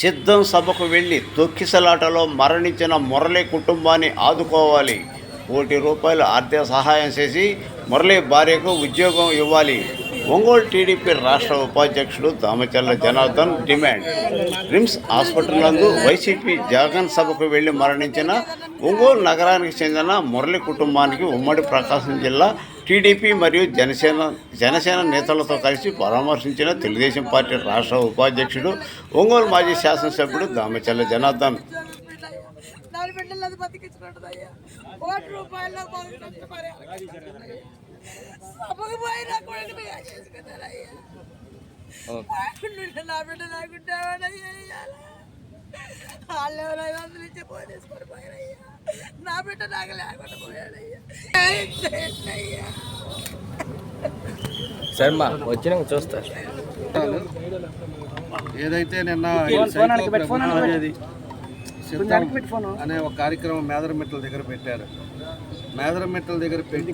సిద్ధం సభకు వెళ్ళి తొక్కిసలాటలో మరణించిన మురళి కుటుంబాన్ని ఆదుకోవాలి. కోటి రూపాయలు ఆర్థిక సహాయం చేసి మురళి భార్యకు ఉద్యోగం ఇవ్వాలి. ఒంగోలు టీడీపీ రాష్ట్ర ఉపాధ్యక్షుడు Damacharla Janardhan demand. RIMS hospital నందు వైసీపీ జగన్ సభకు వెళ్ళి మరణించిన ఒంగోలు నగరానికి చెందిన మురళి కుటుంబానికి ఉమ్మడి ప్రకాశం జిల్లా టీడీపీ మరియు జనసేన జనసేన నేతలతో కలిసి పరామర్శించిన తెలుగుదేశం పార్టీ రాష్ట్ర ఉపాధ్యక్షుడు ఒంగోలు మాజీ శాసనసభ్యుడు దామచల్ల జనార్దన్. దాని బిడ్డలు అది కోటి రూపాయల్లో నా కొడుకుని చేసుకున్నారయ్యా నా బిడ్డ నాకుంటావాడయ్యా ఇయ్యాల. వాళ్ళు ఎవరో ఐదు వందలు ఇచ్చి పోలీసుకొని పోయారయ్యా. నా బిడ్డ నాకు లేకుండా పోయాడయ్యా. ఏం చేయండి అయ్యా శర్మ వచ్చినాక చూస్తా. ఏదైతే నిన్న ఈ సైకో ప్రభుత్వం అనేది సిద్ధం అనే ఒక కార్యక్రమం మేదరమెట్ల దగ్గర పెట్టారు. మేదరమెట్ల దగ్గర పెట్టి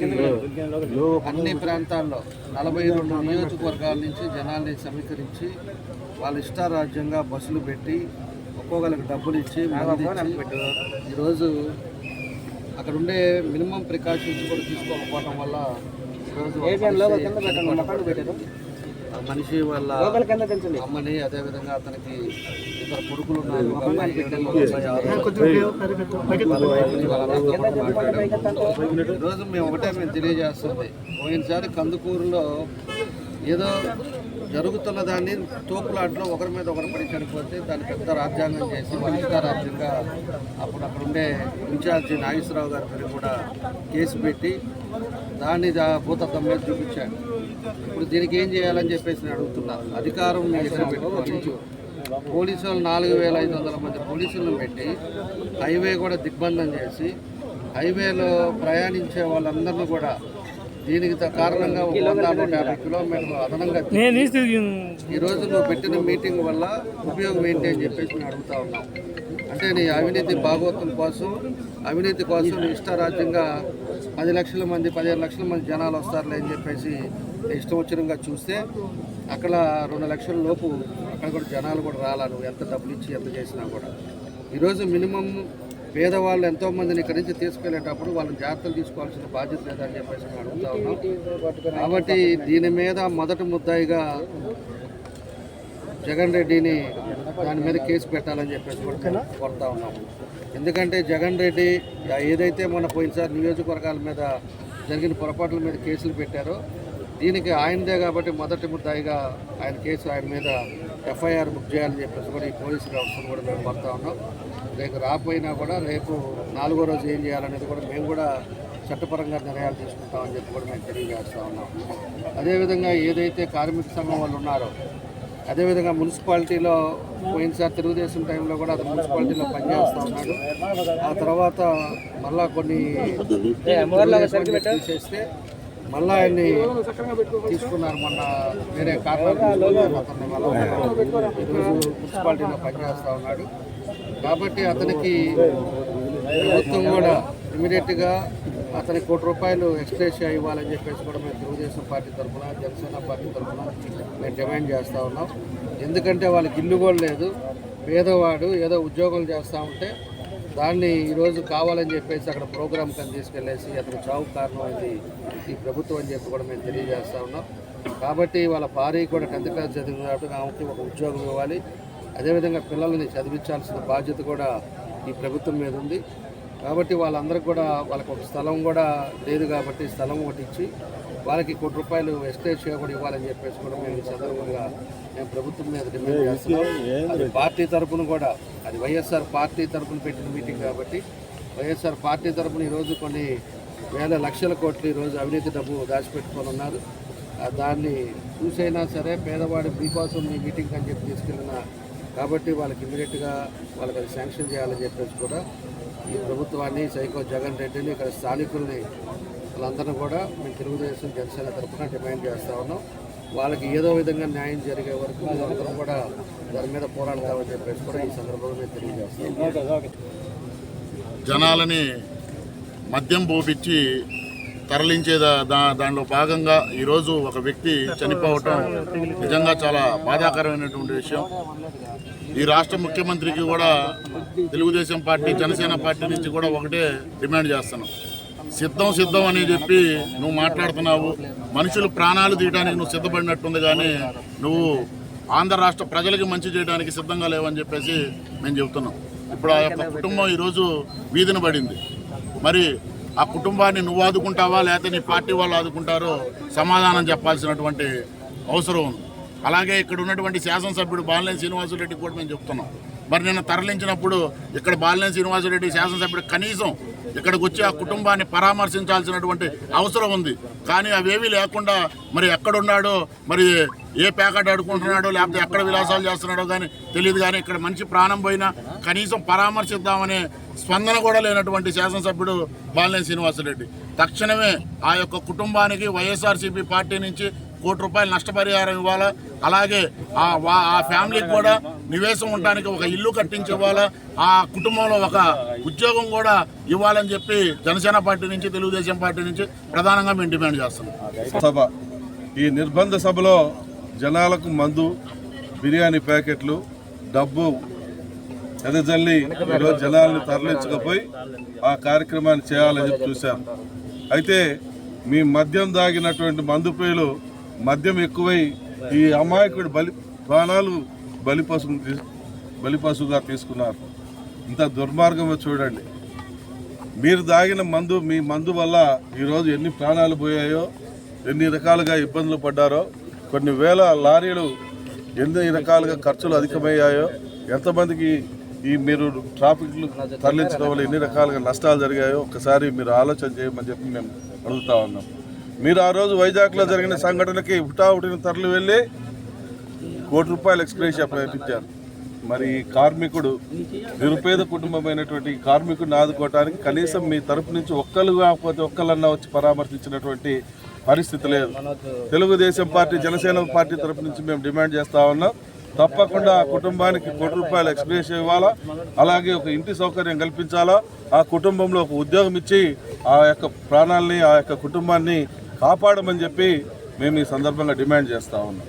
అన్ని ప్రాంతాల్లో నలభై రెండు నియోజకవర్గాల నుంచి జనాల్ని సమీకరించి వాళ్ళ ఇష్టారాజ్యంగా బస్సులు పెట్టి ఒక్కొక్కరికి డబ్బులు ఇచ్చి ఈరోజు అక్కడ ఉండే మినిమం ప్రికాషన్స్ కూడా తీసుకోకపోవడం వల్ల ఈరోజు మనిషి వాళ్ళ అమ్మని అదేవిధంగా అతనికి ఇద్దరు కొడుకులు. ఈరోజు మేము ఒకటే మేము తెలియజేస్తుంది. పోయినసారి కందుకూరులో ఏదో జరుగుతున్న దాన్ని తోపులాట్లో ఒకరి మీద ఒకరు పడి చనిపోతే దాన్ని పెద్ద రాజ్యాంగం చేసి వనితా రాజ్యంగా అప్పుడు అక్కడ ఇన్ఛార్జి నాగేశ్వరరావు గారి కూడా కేసు పెట్టి దాన్ని దా- భూతత్వం మీద చూపించాడు. ఇప్పుడు దీనికి ఏం చేయాలని చెప్పేసి అడుగుతున్నారు అధికారం మీ పెట్టుకొని పోలీసు వాళ్ళు నాలుగు వేల ఐదు వందల మంది పోలీసులను పెట్టి హైవే కూడా దిగ్బంధం చేసి హైవేలో ప్రయాణించే వాళ్ళందరినీ కూడా దీనికి కారణంగా ఒక వంద నూట యాభై కిలోమీటర్లు అదనంగా ఈ రోజు నువ్వు పెట్టిన మీటింగ్ వల్ల ఉపయోగం ఏంటి అని చెప్పేసి మేము అడుగుతా ఉన్నాం. అంటే నీ అవినీతి భాగవతం కోసం అవినీతి కోసం నీ ఇష్టారాజ్యంగా పది లక్షల మంది పదిహేను లక్షల మంది జనాలు వస్తారులే అని చెప్పేసి ఇష్టం వచ్చినంగా చూస్తే అక్కడ రెండు లక్షల లోపు అక్కడ కూడా జనాలు కూడా రాలా. నువ్వు ఎంత డబ్బులు ఇచ్చి ఎంత చేసినా కూడా. ఈరోజు మినిమం పేదవాళ్ళు ఎంతో మందిని ఇక్కడి నుంచి తీసుకెళ్ళేటప్పుడు వాళ్ళని జాగ్రత్తలు తీసుకోవాల్సిన బాధ్యత లేదని చెప్పేసి మేము అడుగుతా ఉన్నాం. కాబట్టి దీని మీద మొదటి ముద్దాయిగా జగన్ రెడ్డిని దాని మీద కేసు పెట్టాలని చెప్పేసి కూడా కోరుతా ఉన్నాం. ఎందుకంటే జగన్ రెడ్డి ఏదైతే మన పోయినసారి నియోజకవర్గాల మీద జరిగిన పొరపాట్ల మీద కేసులు పెట్టారో దీనికి ఆయనదే కాబట్టి మొదటి ముద్దాయిగా ఆయన కేసు ఆయన మీద ఎఫ్ఐఆర్ బుక్ చేయాలని చెప్పేసి కూడా ఈ పోలీసు వ్యవస్థను కూడా మేము కోరుతా ఉన్నాం. రేపు రాకపోయినా కూడా రేపు నాలుగో రోజు ఏం చేయాలనేది కూడా మేము కూడా చట్టపరంగా నిర్ణయాలు తీసుకుంటామని చెప్పి కూడా మేము తెలియజేస్తా ఉన్నాం. అదేవిధంగా ఏదైతే కార్మిక సంఘం వాళ్ళు ఉన్నారో అదేవిధంగా మున్సిపాలిటీలో పోయినసారి తెలుగుదేశం టైంలో కూడా అతను మున్సిపాలిటీలో పనిచేస్తూ ఉన్నాడు. ఆ తర్వాత మళ్ళా కొన్ని తీసేస్తే మళ్ళా ఆయన్ని తీసుకున్నారు మొన్న వేరే కారణాలు అతన్ని ఈరోజు మున్సిపాలిటీలో పనిచేస్తూ ఉన్నాడు. కాబట్టి అతనికి ప్రభుత్వం కూడా ఇమీడియట్గా అతనికి కోటి రూపాయలు ఎక్స్ట్రేషియా ఇవ్వాలని చెప్పేసి కూడా మేము తెలుగుదేశం పార్టీ తరఫున జనసేన పార్టీ తరఫున మేము డిమాండ్ చేస్తూ ఉన్నాం. ఎందుకంటే వాళ్ళకి ఇల్లు కూడా లేదు. పేదవాడు ఏదో ఉద్యోగం చేస్తూ ఉంటే దాన్ని ఈరోజు కావాలని చెప్పేసి అక్కడ ప్రోగ్రామ్ కని తీసుకెళ్ళేసి అతను చావు కారణమైంది ఈ ప్రభుత్వం అని చెప్పి కూడా మేము తెలియజేస్తా ఉన్నాం. కాబట్టి వాళ్ళ భార్య కూడా టెన్త్ క్లాస్ చదివిన కాబట్టి ఆమెకి ఒక ఉద్యోగం ఇవ్వాలి. అదేవిధంగా పిల్లల్ని చదివించాల్సిన బాధ్యత కూడా ఈ ప్రభుత్వం మీద ఉంది. కాబట్టి వాళ్ళందరికీ కూడా వాళ్ళకి ఒక స్థలం కూడా లేదు కాబట్టి స్థలం ఒకటి ఇచ్చి వాళ్ళకి కోటి రూపాయలు ఎస్టేట్ కూడా ఇవ్వాలని చెప్పేసి కూడా మేము ఈ సందర్భంగా మేము ప్రభుత్వం మీద డిమాండ్ చేస్తున్నాం. అది పార్టీ తరపున కూడా అది వైఎస్ఆర్ పార్టీ తరపున పెట్టిన మీటింగ్ కాబట్టి వైఎస్ఆర్ పార్టీ తరపున ఈరోజు కొన్ని వేల లక్షల కోట్లు ఈరోజు అవినీతి డబ్బు దాచిపెట్టుకొని ఉన్నారు. దాన్ని చూసైనా సరే పేదవాడి మీకోసం మీ మీటింగ్ అని చెప్పి తీసుకెళ్ళిన కాబట్టి వాళ్ళకి ఇమీడియట్గా వాళ్ళకి అది శాంక్షన్ చేయాలని చెప్పేసి కూడా ఈ ప్రభుత్వాన్ని సైకో జగన్ రెడ్డిని ఇక్కడ స్థానికుల్ని వాళ్ళందరినీ కూడా మేము తెలుగుదేశం జనసేన తరఫున డిమాండ్ చేస్తా ఉన్నాం. వాళ్ళకి ఏదో విధంగా న్యాయం జరిగే వరకు అందరం కూడా దాని మీద పోరాడతామని చెప్పేసి కూడా ఈ సందర్భంగా మేము తెలియజేస్తాం. జనాలని మద్యం పోపించి తరలించే దా దానిలో భాగంగా ఈరోజు ఒక వ్యక్తి చనిపోవటం నిజంగా చాలా బాధాకరమైనటువంటి విషయం. ఈ రాష్ట్ర ముఖ్యమంత్రికి కూడా తెలుగుదేశం పార్టీ జనసేన పార్టీ నుంచి కూడా ఒకటే డిమాండ్ చేస్తున్నాం. సిద్ధం సిద్ధం అని చెప్పి నువ్వు మాట్లాడుతున్నావు. మనుషులు ప్రాణాలు తీయడానికి నువ్వు సిద్ధపడినట్టుంది కానీ నువ్వు ఆంధ్ర రాష్ట్ర ప్రజలకి మంచి చేయడానికి సిద్ధంగా లేవని చెప్పేసి మేము చెబుతున్నాం. ఇప్పుడు ఆ యొక్క కుటుంబం ఈరోజు వీధిన పడింది. మరి ఆ కుటుంబాన్ని నువ్వు ఆదుకుంటావా లేకపోతే నీ పార్టీ వాళ్ళు ఆదుకుంటారో సమాధానం చెప్పాల్సినటువంటి అవసరం ఉంది. అలాగే ఇక్కడ ఉన్నటువంటి శాసనసభ్యుడు బాలినేని శ్రీనివాసరెడ్డి కూడా మేము చెప్తున్నాం. మరి నిన్న తరలించినప్పుడు ఇక్కడ బాలినేని శ్రీనివాసరెడ్డి శాసనసభ్యుడు కనీసం ఇక్కడికి వచ్చి ఆ కుటుంబాన్ని పరామర్శించాల్సినటువంటి అవసరం ఉంది. కానీ అవేమీ లేకుండా మరి ఎక్కడున్నాడో మరి ఏ ప్యాకెట్ అడుకుంటున్నాడో లేకపోతే ఎక్కడ విలాసాలు చేస్తున్నాడో కానీ తెలియదు కానీ ఇక్కడ మంచి ప్రాణం పోయినా కనీసం పరామర్శిద్దామనే స్పందన కూడా లేనటువంటి శాసనసభ్యుడు బాలినేని శ్రీనివాసరెడ్డి. తక్షణమే ఆ యొక్క కుటుంబానికి వైఎస్ఆర్సీపీ పార్టీ నుంచి కోటి రూపాయలు నష్టపరిహారం ఇవ్వాలా? అలాగే ఆ ఫ్యామిలీకి కూడా నివేశం ఉండడానికి ఒక ఇల్లు కట్టించివ్వాలా ఆ కుటుంబంలో ఒక ఉద్యోగం కూడా ఇవ్వాలని చెప్పి జనసేన పార్టీ నుంచి తెలుగుదేశం పార్టీ నుంచి ప్రధానంగా మేము డిమాండ్ చేస్తున్నాం. సభ. ఈ నిర్బంధ సభలో జనాలకు మందు బిర్యానీ ప్యాకెట్లు డబ్బు ఎదజల్లి ఈరోజు జనాలను తరలించకపోయి ఆ కార్యక్రమాన్ని చేయాలని చెప్పి చూశాం. అయితే మీ మద్యం దాగినటువంటి మందు పేలు మద్యం ఎక్కువై ఈ అమాయకుడు బలి ప్రాణాలు బలిపశు బలిపశుగా తీసుకున్నారు. ఇంత దుర్మార్గమో చూడండి. మీరు దాగిన మందు మీ మందు వల్ల ఈరోజు ఎన్ని ప్రాణాలు పోయాయో ఎన్ని రకాలుగా ఇబ్బందులు పడ్డారో కొన్ని వేల లారీలు ఎన్ని రకాలుగా ఖర్చులు అధికమయ్యాయో ఎంతమందికి ఈ మీరు ట్రాఫిక్లు తరలించడం వల్ల ఎన్ని రకాలుగా నష్టాలు జరిగాయో ఒకసారి మీరు ఆలోచన చేయమని చెప్పి మేము అడుగుతా ఉన్నాం. మీరు ఆ రోజు వైజాగ్లో జరిగిన సంఘటనకి హుటాహుటిన తరలి వెళ్ళి కోటి రూపాయలు ఎక్స్ప్రెషన్ ప్రకటించారు మరి కార్మికుడు నిరుపేద కుటుంబమైనటువంటి కార్మికుడిని ఆదుకోవటానికి కనీసం మీ తరపు నుంచి ఒక్కరు కాకపోతే ఒక్కళ్ళన్నా వచ్చి పరామర్శించినటువంటి పరిస్థితి లేదు. తెలుగుదేశం పార్టీ జనసేన పార్టీ తరపు నుంచి మేము డిమాండ్ చేస్తా ఉన్నాం. తప్పకుండా ఆ కుటుంబానికి కోటి రూపాయలు ఎక్స్ప్రెస్ ఇవ్వాలా? అలాగే ఒక ఇంటి సౌకర్యం కల్పించాలా? ఆ కుటుంబంలో ఒక ఉద్యోగం ఇచ్చి ఆ యొక్క ప్రాణాలని ఆ యొక్క కుటుంబాన్ని కాపాడమని చెప్పి మేము ఈ సందర్భంగా డిమాండ్ చేస్తా ఉన్నాం.